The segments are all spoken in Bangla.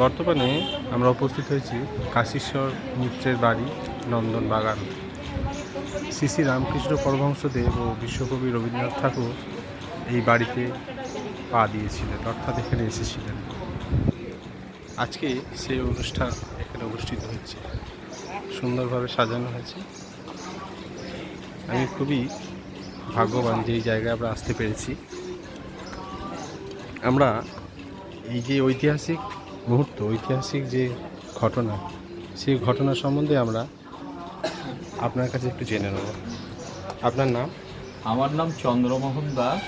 বর্তমানে আমরা উপস্থিত হয়েছি কাশীশ্বর মিত্রের বাড়ি, নন্দন বাগান। শ্রী শ্রী রামকৃষ্ণ পরমহংসদেব ও বিশ্বকবি রবীন্দ্রনাথ ঠাকুর এই বাড়িতে পা দিয়েছিলেন, অর্থাৎ এখানে এসেছিলেন। আজকে সেই অনুষ্ঠান এখানে অনুষ্ঠিত হচ্ছে। সুন্দরভাবে সাজানো হয়েছে। আমি খুবই ভাগ্যবান যে এই জায়গায় আমরা আসতে পেরেছি। আমরা এই যে ঐতিহাসিক মুহূর্ত, ঐতিহাসিক যে ঘটনা, সেই ঘটনা সম্বন্ধে আমরা আপনার কাছে একটু জেনে নেব। আপনার নাম? আমার নাম চন্দ্রমোহন দাস।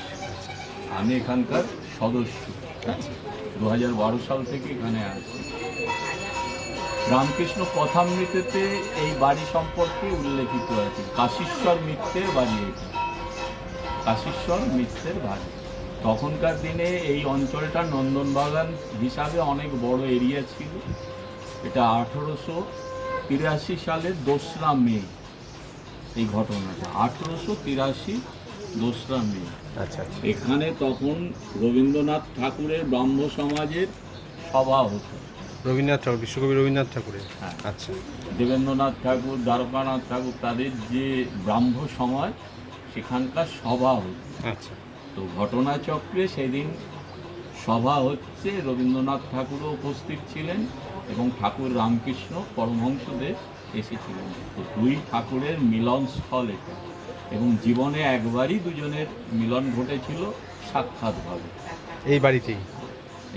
আমি এখানকার সদস্য। দু হাজার বারো সাল থেকে এখানে আছি। রামকৃষ্ণ কথামৃতেতে এই বাড়ি সম্পর্কে উল্লেখিত আছে। কাশীশ্বর মিত্রের বাড়ি এটা। কাশীশ্বর মিত্রের বাড়ি। তখনকার দিনে এই অঞ্চলটা নন্দনবাগান হিসাবে অনেক বড় এরিয়া ছিল। এটা আঠেরোশো তিরাশি সালের দোসরা মে এই ঘটনাটা। আঠেরোশো তিরাশি দোসরা মে। আচ্ছা আচ্ছা। এখানে তখন রবীন্দ্রনাথ ঠাকুরের ব্রাহ্ম সমাজের সভা হতো। রবীন্দ্রনাথ ঠাকুর বিশ্বকবি রবীন্দ্রনাথ ঠাকুরের? হ্যাঁ। আচ্ছা। দেবেন্দ্রনাথ ঠাকুর দ্বারকানাথ ঠাকুর তাদের যে ব্রাহ্ম সমাজ সেখানকার সভা হতো। আচ্ছা। তো ঘটনাচক্রে সেদিন সভা হচ্ছে। রবীন্দ্রনাথ ঠাকুরও উপস্থিত ছিলেন এবং ঠাকুর রামকৃষ্ণ পরমহংসদেব এসেছিলেন। তো দুই ঠাকুরের মিলনস্থল এটা এবং জীবনে একবারই দুজনের মিলন ঘটেছিল সাক্ষাৎভাবে। এই বাড়িতেই?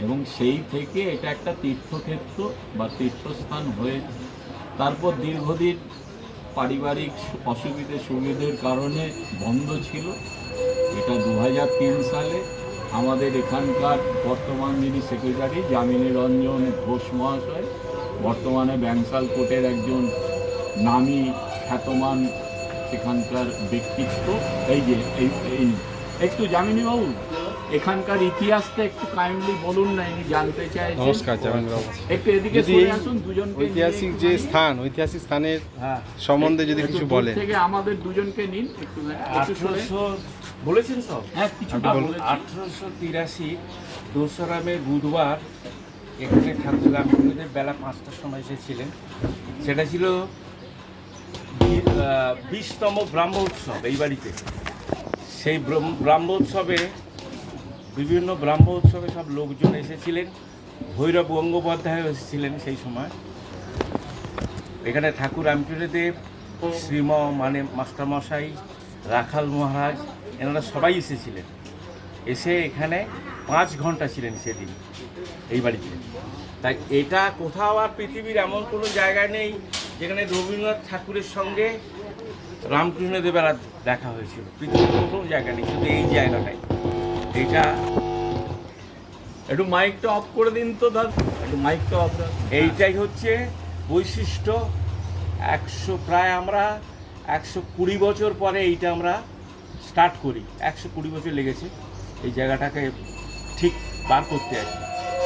এবং সেই থেকে এটা একটা তীর্থক্ষেত্র বা তীর্থস্থান হয়েছে তারপর দীর্ঘদিন পারিবারিক অসুবিধে সুবিধের কারণে বন্ধ ছিল। এটা দুহাজার তিন সালে আমাদের এখানকার বর্তমান যিনি সেক্রেটারি যামিনী রঞ্জন ঘোষ মহাশয় বর্তমানে ব্যাংসাল কোর্টের একজন নামী খ্যাতমান সেখানকার ব্যক্তিত্ব। এই যে এই এই একটু যামিনী বাবু এখানকার ইতিহাসটা একটু কাইন্ডলি বলুন না ইনি জানতে চাইছেন। নমস্কার জামিনবাবু একটু এদিকে সরে আসুন দুজনকে নিয়ে ঐতিহাসিক যে স্থান ঐতিহাসিক স্থানের হ্যাঁ। সম্বন্ধে যদি কিছু বলেন। থেকে আমাদের দুজনকে নিন একটু একটু বলেছেন সব? হ্যাঁ কিছু বলুন। আঠারোশো তিরাশি দোসরা মে বুধবার এখানে ঠাকুর রামকৃষ্ণদেব বেলা পাঁচটার সময় এসেছিলেন সেটা ছিল বি- বিশতম ব্রাহ্ম উৎসব এই বাড়িতে। সেই ব্রহ্ম- ব্রাহ্ম উৎসবে বিভিন্ন ব্রাহ্ম উৎসবে সব লোকজন এসেছিলেন। ভৈরব গঙ্গোপাধ্যায় এসেছিলেন সেই সময়। এখানে ঠাকুর রামকৃষ্ণদেব শ্রীম মানে মাস্টারমশাই রাখাল মহারাজ এনারা সবাই এসেছিলেন। এসে এখানে পাঁচ ঘণ্টা ছিলেন সেদিন এই বাড়িতে। তাই এটা কোথাও আর পৃথিবীর এমন কোনো জায়গায় নেই যেখানে রবীন্দ্রনাথ ঠাকুরের সঙ্গে রামকৃষ্ণদেবের আর দেখা হয়েছিল। পৃথিবীর কোনো জায়গা নেই শুধু এই জায়গাটাই। এটা একটু মাইকটা অফ করে দিন তো দাদা। একটু মাইকটা অফ এইটাই হচ্ছে বৈশিষ্ট্য। একশো প্রায় আমরা একশো কুড়ি বছর পরে এইটা আমরা স্টার্ট করি। একশো কুড়ি বছর লেগেছে এই জায়গাটাকে ঠিক বার করতে আর।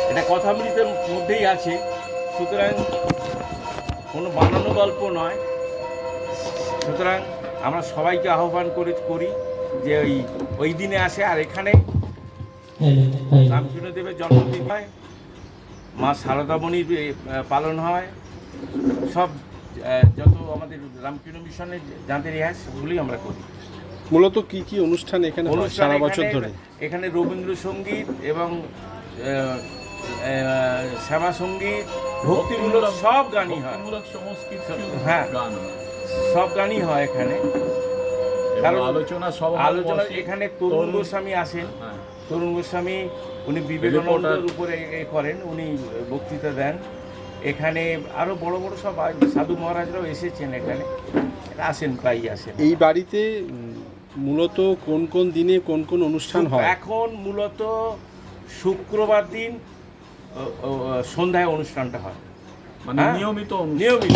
এটা কথামৃতের মধ্যেই আছে, সুতরাং কোনো বানানো গল্প নয়। সুতরাং আমরা সবাইকে আহ্বান করে, করি যে ওই ওই দিনে আসে। আর এখানে রামকৃষ্ণদেবের জন্মদিন হয়, মা শারদামণির পালন হয়। সব যত আমাদের রামকৃষ্ণ মিশনের যাদের ইতিহাস সেগুলি আমরা করি। মূলত কি কি অনুষ্ঠান এখানে হয়? সারা বছর ধরে? এখানে রবীন্দ্রসঙ্গীত এবং শ্যামা সংগীত ভক্তিমূলক সব গানই হয়। হ্যাঁ। গান সব গানই হয় এখানে। কারণ আলোচনা সব আলোচনা এখানে তরুণ গোস্বামী আসেন। হ্যাঁ। তরুণ গোস্বামী উনি বিবেকানন্দের উপরে করেন উনি বক্তৃতা দেন। এখানে আরও বড় বড় সব সাধু মহারাজরাও এসেছেন এখানে। আসেন প্রায়ই আসেন। এই বাড়িতে মূলত কোন কোন দিনে কোন কোন অনুষ্ঠান হয়? এখন মূলত শুক্রবার দিন সন্ধ্যায় অনুষ্ঠানটা হয়। মানে হ্যাঁ। নিয়মিত নিয়মিত।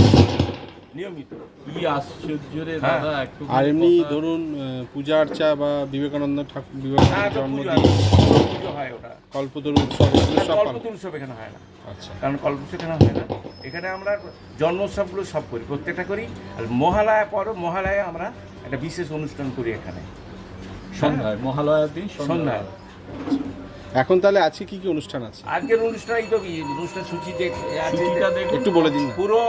নিয়মিত। কি আশ্চর্য রে হ্যাঁ। দাদা একটু আর এমনি ধরুন পূজা আর্চা বা বিবেকানন্দ ঠাকুর হ্যাঁ বিবেকানন্দ জন্মদিন। হয়, ওটা। কল্পতরু উৎসব কল্পতরু উৎসব এখানে হয় না। আচ্ছা। কারণ কল্পোৎসব এখানে হয় না। এখানে আমরা জন্মোৎসবগুলো সব করি প্রত্যেকটা করি। আর মহালয়া পর মহালয়া আমরা একটা বিশেষ অনুষ্ঠান করি এখানে। সন্ধ্যায় মহালয়ার দিন সন্ধ্যায়। এখন তাহলে আজকে কি কি অনুষ্ঠান আছে? আজকের অনুষ্ঠান এই তো কি অনুষ্ঠান সূচি একটু বলে দিন পুরো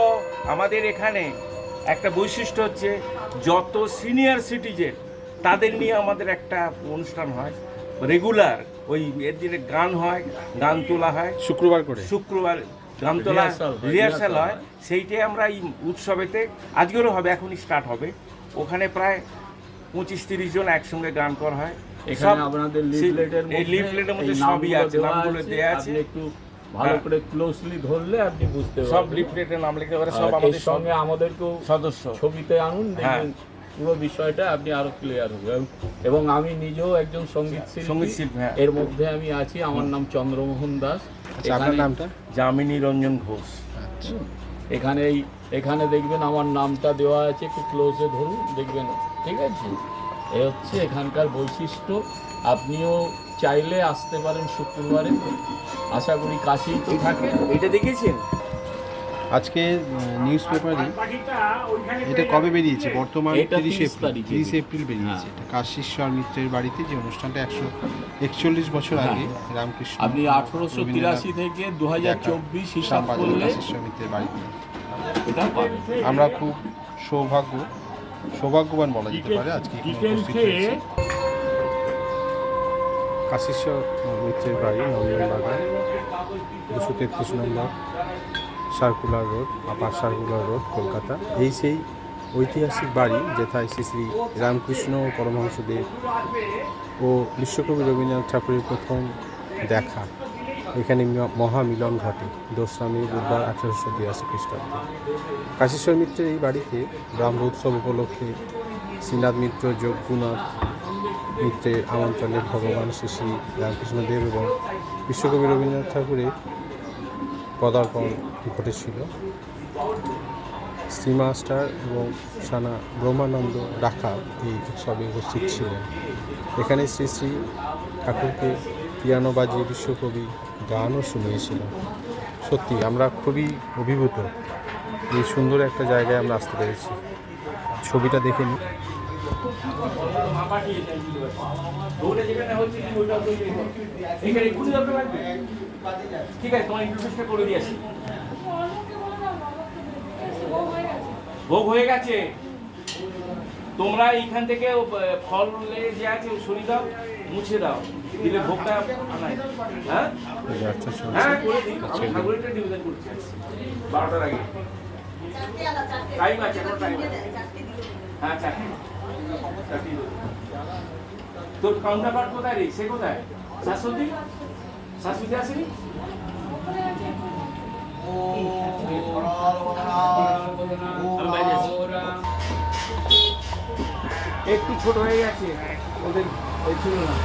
আমাদের এখানে একটা বৈশিষ্ট্য হচ্ছে যত সিনিয়র সিটিজেন তাদের নিয়ে আমাদের একটা অনুষ্ঠান হয়। রেগুলার ওই এর দিনে গান হয় গান তোলা হয়। শুক্রবার করে। শুক্রবার গান তোলা রিহার্সাল হয় সেইটাই আমরা এই উৎসবেতে আজকেরও হবে এখনই স্টার্ট হবে। ওখানে প্রায় পঁচিশ তিরিশ জন একসঙ্গে গান করা হয়। এখানে আপনাদের লিফলেটের মধ্যে লিফলেটের মধ্যে সবই আছে নামগুলো আছে, দেওয়া আছে। একটু ভালো হ্যাঁ। করে ক্লোজলি ধরলে আপনি বুঝতে সব লিফলেটের নাম লিখতে পারে সব আমাদের সঙ্গে আমাদেরকেও সদস্য। ছবিতে আনুন হ্যাঁ। দেখবেন পুরো বিষয়টা আপনি আরও ক্লিয়ার হবে। এবং- আমি নিজেও একজন সংগীত সংগীত শিল্পী। শিল্পী, হ্যাঁ। এর মধ্যে আমি আছি আমার নাম চন্দ্রমোহন দাস। আচ্ছা আপনার নামটা? যামিনী রঞ্জন ঘোষ। আচ্ছা। এখানে এই এখানে দেখবেন আমার নামটা দেওয়া আছে, একটু ক্লোজে ধরুন, দেখবেন, ঠিক আছে? এ হচ্ছে এখানকার বৈশিষ্ট্য। আপনিও চাইলে আসতে পারেন শুক্রবারে। আশা করি কাছেই তো থাকে এটা দেখেছেন? আজকে নিউজ পেপারে এটা কবে বেরিয়েছে? বর্তমান তিরিশ 30 এপ্রিল। তিরিশ এপ্রিল বেরিয়েছে। এটা কাশীশ্বর মিত্রের বাড়িতে যে অনুষ্ঠানটা একশো একচল্লিশ বছর আগে রামকৃষ্ণ আপনি আঠারোশো তিরাশি থেকে দু হাজার চব্বিশ হিসাব করলে কাশীশ্বর মিত্রের বাড়িতে। আমরা খুব সৌভাগ্য সৌভাগ্যবান বলা যেতে পারে আজকে উপস্থিত হয়েছি। কাশীশ্বর মিত্রের বাড়ি নন্দনবাগান দুশো তেত্রিশ নম্বর। Circular road, upper circular road, Kolkata. এই সেই ঐতিহাসিক বাড়ি যেথায় শ্রী শ্রী রামকৃষ্ণ পরমহংসদেব ও বিশ্বকবি রবীন্দ্রনাথ ঠাকুরের প্রথম দেখা। এখানে মহামিলন ঘটে দোসরা মে বুধবার আঠারোশো তিরাশি খ্রিস্টাব্দে। কাশীশ্বর মিত্রের এই বাড়িতে ব্রাহ্ম উৎসব উপলক্ষে শ্রীনাথ মিত্র যজ্ঞনাথ মিত্রের আমন্ত্রণে ভগবান শ্রী শ্রী রামকৃষ্ণদেব এবং বিশ্বকবি রবীন্দ্রনাথ ঠাকুরের পদার্পণ ঘটেছিল। শ্রী মাস্টার এবং সানা ব্রহ্মানন্দ রাখা এই উৎসবে উপস্থিত ছিলেন। এখানে শ্রী শ্রী ঠাকুরকে পিয়ানো বাজিয়ে বিশ্বকবি গানও শুনিয়েছিলেন। সত্যি, আমরা খুবই অভিভূত। এই সুন্দর একটা জায়গায় আমরা আসতে পেরেছি। ছবিটা দেখে নিই ঠিক আছে তোমার করে ভোগ হয়ে গেছে। তোমরা এইখান থেকে ফল যে আছে সরিয়ে দাও মুছে দাও। দিলে ভোগটা আনাই। হ্যাঁ? হ্যাঁ করে দিই। আমি ঠাকুরেরটা নিবেদন করছি। বারোটার আগে। টাইম আছে টাইম হ্যাঁ চারটে। তোর কাউন্টার পার্ট কোথায় রে? সে কোথায়? শাশ্বতী? শাশ্বতী আসেনি? একটু ছোট হয়ে গেছে। ওদের ওই ছিল না।